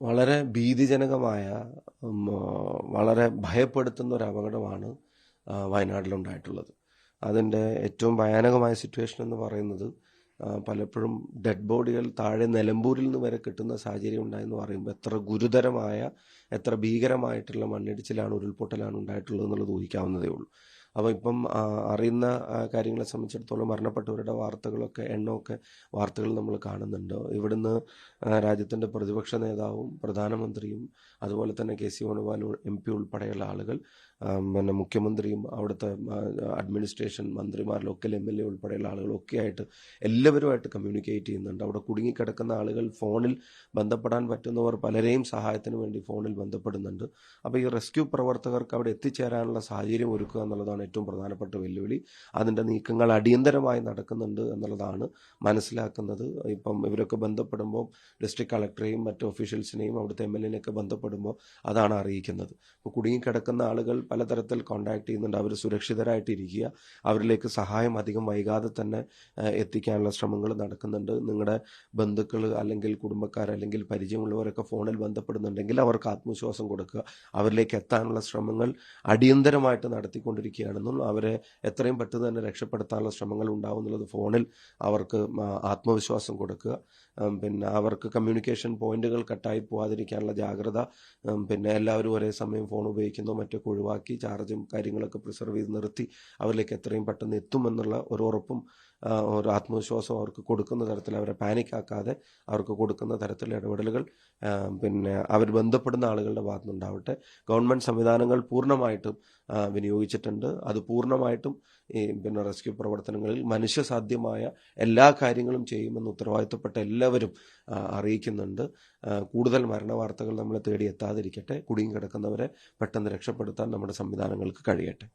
വളരെ ഭീതിജനകമായ വളരെ ഭയപ്പെടുത്തുന്ന ഒരു അപകടമാണ് വയനാട്ടിലുണ്ടായിട്ടുള്ളത്. അതിന്റെ ഏറ്റവും ഭയാനകമായ സിറ്റുവേഷൻ എന്ന് പറയുന്നത് പലപ്പോഴും ഡെഡ് ബോഡികൾ താഴെ നിലമ്പൂരിൽ നിന്ന് വരെ കിട്ടുന്ന സാഹചര്യം ഉണ്ടായെന്ന് പറയുമ്പോൾ എത്ര ഗുരുതരമായ എത്ര ഭീകരമായിട്ടുള്ള മണ്ണിടിച്ചിലാണ് ഉരുൾപൊട്ടലാണ് ഉണ്ടായിട്ടുള്ളത് എന്നുള്ളത് ഊഹിക്കാവുന്നതേ ഉള്ളൂ. അപ്പോൾ ഇപ്പം അറിയുന്ന കാര്യങ്ങളെ സംബന്ധിച്ചിടത്തോളം മരണപ്പെട്ടവരുടെ വാർത്തകളൊക്കെ എണ്ണമൊക്കെ വാർത്തകൾ നമ്മൾ കാണുന്നുണ്ട്. ഇവിടുന്ന് രാജ്യത്തിന്റെ പ്രതിപക്ഷ നേതാവും പ്രധാനമന്ത്രിയും അതുപോലെ തന്നെ K C Venugopal M P ഉൾപ്പെടെയുള്ള ആളുകൾ പിന്നെ മുഖ്യമന്ത്രിയും അവിടുത്തെ അഡ്മിനിസ്ട്രേഷൻ മന്ത്രിമാർ ലോക്കൽ എം എൽ എ ഉൾപ്പെടെയുള്ള ആളുകളൊക്കെ ആയിട്ട് എല്ലാവരുമായിട്ട് കമ്മ്യൂണിക്കേറ്റ് ചെയ്യുന്നുണ്ട്. അവിടെ കുടുങ്ങിക്കിടക്കുന്ന ആളുകൾ ഫോണിൽ ബന്ധപ്പെടാൻ പറ്റുന്നവർ പലരെയും സഹായത്തിന് വേണ്ടി ഫോണിൽ ബന്ധപ്പെടുന്നുണ്ട്. അപ്പോൾ ഈ റെസ്ക്യൂ പ്രവർത്തകർക്ക് അവിടെ എത്തിച്ചേരാനുള്ള സാഹചര്യം ഒരുക്കുക എന്നുള്ളതാണ് ഏറ്റവും പ്രധാനപ്പെട്ട വെല്ലുവിളി. അതിന്റെ നീക്കങ്ങൾ അടിയന്തരമായി നടക്കുന്നുണ്ട് എന്നുള്ളതാണ് മനസ്സിലാക്കുന്നത്. ഇപ്പം ഇവരൊക്കെ ബന്ധപ്പെടുമ്പോൾ ഡിസ്ട്രിക്ട് കളക്ടറേയും മറ്റ് ഒഫീഷ്യൽസിനെയും അവിടുത്തെ എം എൽ എനെയൊക്കെ ബന്ധപ്പെടുമ്പോൾ അതാണ് അറിയിക്കുന്നത്. ഇപ്പോൾ കുടുങ്ങിക്കിടക്കുന്ന ആളുകൾ പലതരത്തിൽ കോൺടാക്ട് ചെയ്യുന്നുണ്ട്. അവർ സുരക്ഷിതരായിട്ടിരിക്കുക. അവരിലേക്ക് സഹായം അധികം വൈകാതെ തന്നെ എത്തിക്കാനുള്ള ശ്രമങ്ങൾ നടക്കുന്നുണ്ട്. നിങ്ങളുടെ ബന്ധുക്കൾ അല്ലെങ്കിൽ കുടുംബക്കാർ അല്ലെങ്കിൽ പരിചയമുള്ളവരൊക്കെ ഫോണിൽ ബന്ധപ്പെടുന്നുണ്ടെങ്കിൽ അവർക്ക് ആത്മവിശ്വാസം കൊടുക്കുക. അവരിലേക്ക് എത്താനുള്ള ശ്രമങ്ങൾ അടിയന്തരമായിട്ട് നടത്തിക്കൊണ്ടിരിക്കുകയാണെന്നും അവരെ എത്രയും പെട്ടെന്ന് തന്നെ രക്ഷപ്പെടുത്താനുള്ള ശ്രമങ്ങൾ ഉണ്ടാവും എന്നുള്ളത് ഫോണിൽ അവർക്ക് ആത്മവിശ്വാസം കൊടുക്കുക. പിന്നെ അവർക്ക് കമ്മ്യൂണിക്കേഷൻ പോയിന്റുകൾ കട്ടായി പോവാതിരിക്കാനുള്ള ജാഗ്രത പിന്നെ എല്ലാവരും ഒരേ സമയം ഫോൺ ഉപയോഗിക്കുന്നോ മറ്റൊക്കെ ഒഴിവാക്കി ചാർജും കാര്യങ്ങളൊക്കെ പ്രിസർവ് ചെയ്ത് നിർത്തി അവരിലേക്ക് എത്രയും പെട്ടെന്ന് എത്തുമെന്നുള്ള ഒരു ഉറപ്പും ഒരു ആത്മവിശ്വാസം അവർക്ക് കൊടുക്കുന്ന തരത്തിൽ അവരെ പാനിക് ആക്കാതെ അവർക്ക് കൊടുക്കുന്ന തരത്തിലുള്ള ഇടപെടലുകൾ പിന്നെ അവർ ബന്ധപ്പെടുന്ന ആളുകളുടെ ഭാഗത്തുനിന്നുണ്ടാവട്ടെ. ഗവൺമെന്റ് സംവിധാനങ്ങൾ പൂർണമായിട്ടും വിനിയോഗിച്ചിട്ടുണ്ട്. അത് പൂർണമായിട്ടും ഈ പിന്നെ റെസ്ക്യൂ പ്രവർത്തനങ്ങളിൽ മനുഷ്യസാധ്യമായ എല്ലാ കാര്യങ്ങളും ചെയ്യുമെന്ന് ഉത്തരവാദിത്തപ്പെട്ട എല്ലാവരും അറിയിക്കുന്നുണ്ട്. കൂടുതൽ മരണ വാർത്തകൾ നമ്മളെ തേടി എത്താതിരിക്കട്ടെ. കുടുങ്ങി കിടക്കുന്നവരെ പെട്ടെന്ന് രക്ഷപ്പെടുത്താൻ നമ്മുടെ സംവിധാനങ്ങൾക്ക് കഴിയട്ടെ.